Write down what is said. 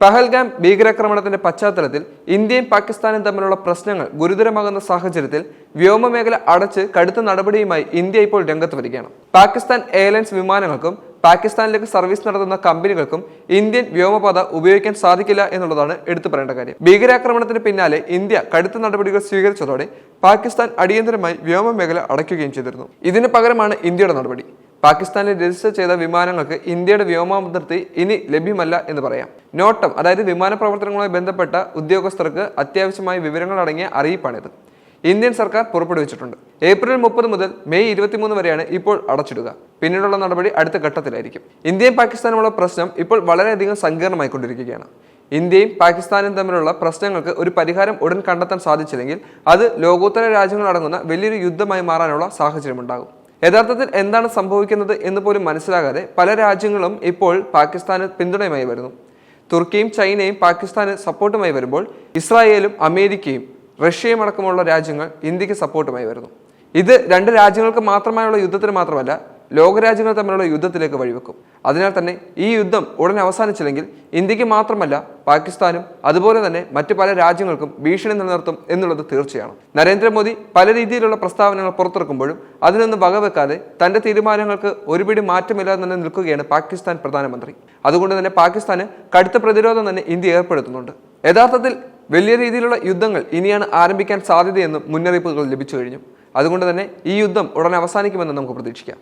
പഹൽഗാം ഭീകരാക്രമണത്തിന്റെ പശ്ചാത്തലത്തിൽ ഇന്ത്യയും പാകിസ്ഥാനും തമ്മിലുള്ള പ്രശ്നങ്ങൾ ഗുരുതരമാകുന്ന സാഹചര്യത്തിൽ വ്യോമമേഖല അടച്ച് കടുത്ത നടപടിയുമായി ഇന്ത്യ ഇപ്പോൾ രംഗത്ത് വരികയാണ്. പാകിസ്ഥാൻ എയർലൈൻസ് വിമാനങ്ങൾക്കും പാകിസ്ഥാനിലേക്ക് സർവീസ് നടത്തുന്ന കമ്പനികൾക്കും ഇന്ത്യൻ വ്യോമപാത ഉപയോഗിക്കാൻ സാധിക്കില്ല എന്നുള്ളതാണ് എടുത്തു പറയേണ്ട കാര്യം. ഭീകരാക്രമണത്തിന് പിന്നാലെ ഇന്ത്യ കടുത്ത നടപടികൾ സ്വീകരിച്ചതോടെ പാകിസ്ഥാൻ അടിയന്തരമായി വ്യോമമേഖല അടയ്ക്കുകയും ചെയ്തിരുന്നു. ഇതിന് പകരമാണ് ഇന്ത്യയുടെ നടപടി. പാകിസ്ഥാനിൽ രജിസ്റ്റർ ചെയ്ത വിമാനങ്ങൾക്ക് ഇന്ത്യയുടെ വ്യോമാതിർത്തി ഇനി ലഭ്യമല്ല എന്ന് പറയാം. നോട്ടം അതായത് വിമാന പ്രവർത്തനങ്ങളുമായി ബന്ധപ്പെട്ട ഉദ്യോഗസ്ഥർക്ക് അത്യാവശ്യമായ വിവരങ്ങൾ അടങ്ങിയ അറിയിപ്പാണിത്. ഇന്ത്യൻ സർക്കാർ പുറപ്പെടുവിച്ചിട്ടുണ്ട്. ഏപ്രിൽ മുപ്പത് മുതൽ മെയ് ഇരുപത്തിമൂന്ന് വരെയാണ് ഇപ്പോൾ അടച്ചിടുക. പിന്നീടുള്ള നടപടി അടുത്ത ഘട്ടത്തിലായിരിക്കും. ഇന്ത്യയും പാകിസ്ഥാനുമുള്ള പ്രശ്നം ഇപ്പോൾ വളരെയധികം സങ്കീർണമായിക്കൊണ്ടിരിക്കുകയാണ്. ഇന്ത്യയും പാകിസ്ഥാനും തമ്മിലുള്ള പ്രശ്നങ്ങൾക്ക് ഒരു പരിഹാരം ഉടൻ കണ്ടെത്താൻ സാധിച്ചില്ലെങ്കിൽ അത് ലോകോത്തര രാജ്യങ്ങളടങ്ങുന്ന വലിയൊരു യുദ്ധമായി മാറാനുള്ള സാഹചര്യമുണ്ടാകും. യഥാർത്ഥത്തിൽ എന്താണ് സംഭവിക്കുന്നത് എന്ന് പോലും മനസ്സിലാകാതെ പല രാജ്യങ്ങളും ഇപ്പോൾ പാകിസ്ഥാന് പിന്തുണയുമായി വരുന്നു. തുർക്കിയും ചൈനയും പാകിസ്ഥാന് സപ്പോർട്ടുമായി വരുമ്പോൾ ഇസ്രായേലും അമേരിക്കയും റഷ്യയും അടക്കമുള്ള രാജ്യങ്ങൾ ഇന്ത്യയ്ക്ക് സപ്പോർട്ടുമായി വരുന്നു. ഇത് രണ്ട് രാജ്യങ്ങൾക്ക് മാത്രമായുള്ള യുദ്ധത്തിന് മാത്രമല്ല ലോകരാജ്യങ്ങൾ തമ്മിലുള്ള യുദ്ധത്തിലേക്ക് വഴിവെക്കും. അതിനാൽ തന്നെ ഈ യുദ്ധം ഉടൻ അവസാനിച്ചില്ലെങ്കിൽ ഇന്ത്യയ്ക്ക് മാത്രമല്ല പാകിസ്ഥാനും അതുപോലെ തന്നെ മറ്റു പല രാജ്യങ്ങൾക്കും ഭീഷണി നിലനിർത്തും എന്നുള്ളത് തീർച്ചയാണ്. നരേന്ദ്രമോദി പല രീതിയിലുള്ള പ്രസ്താവനകൾ പുറത്തിറക്കുമ്പോഴും അതിനൊന്നും വകവെക്കാതെ തന്റെ തീരുമാനങ്ങൾക്ക് ഒരുപിടി മാറ്റമില്ലാതെ തന്നെ നിൽക്കുകയാണ് പാകിസ്ഥാൻ പ്രധാനമന്ത്രി. അതുകൊണ്ട് തന്നെ പാകിസ്ഥാന് കടുത്ത പ്രതിരോധം തന്നെ ഇന്ത്യ ഏർപ്പെടുത്തുന്നുണ്ട്. യഥാർത്ഥത്തിൽ വലിയ രീതിയിലുള്ള യുദ്ധങ്ങൾ ഇനിയാണ് ആരംഭിക്കാൻ സാധ്യതയെന്നും മുന്നറിയിപ്പുകൾ ലഭിച്ചു കഴിഞ്ഞു. അതുകൊണ്ട് തന്നെ ഈ യുദ്ധം ഉടൻ അവസാനിക്കുമെന്ന് നമുക്ക് പ്രതീക്ഷിക്കാം.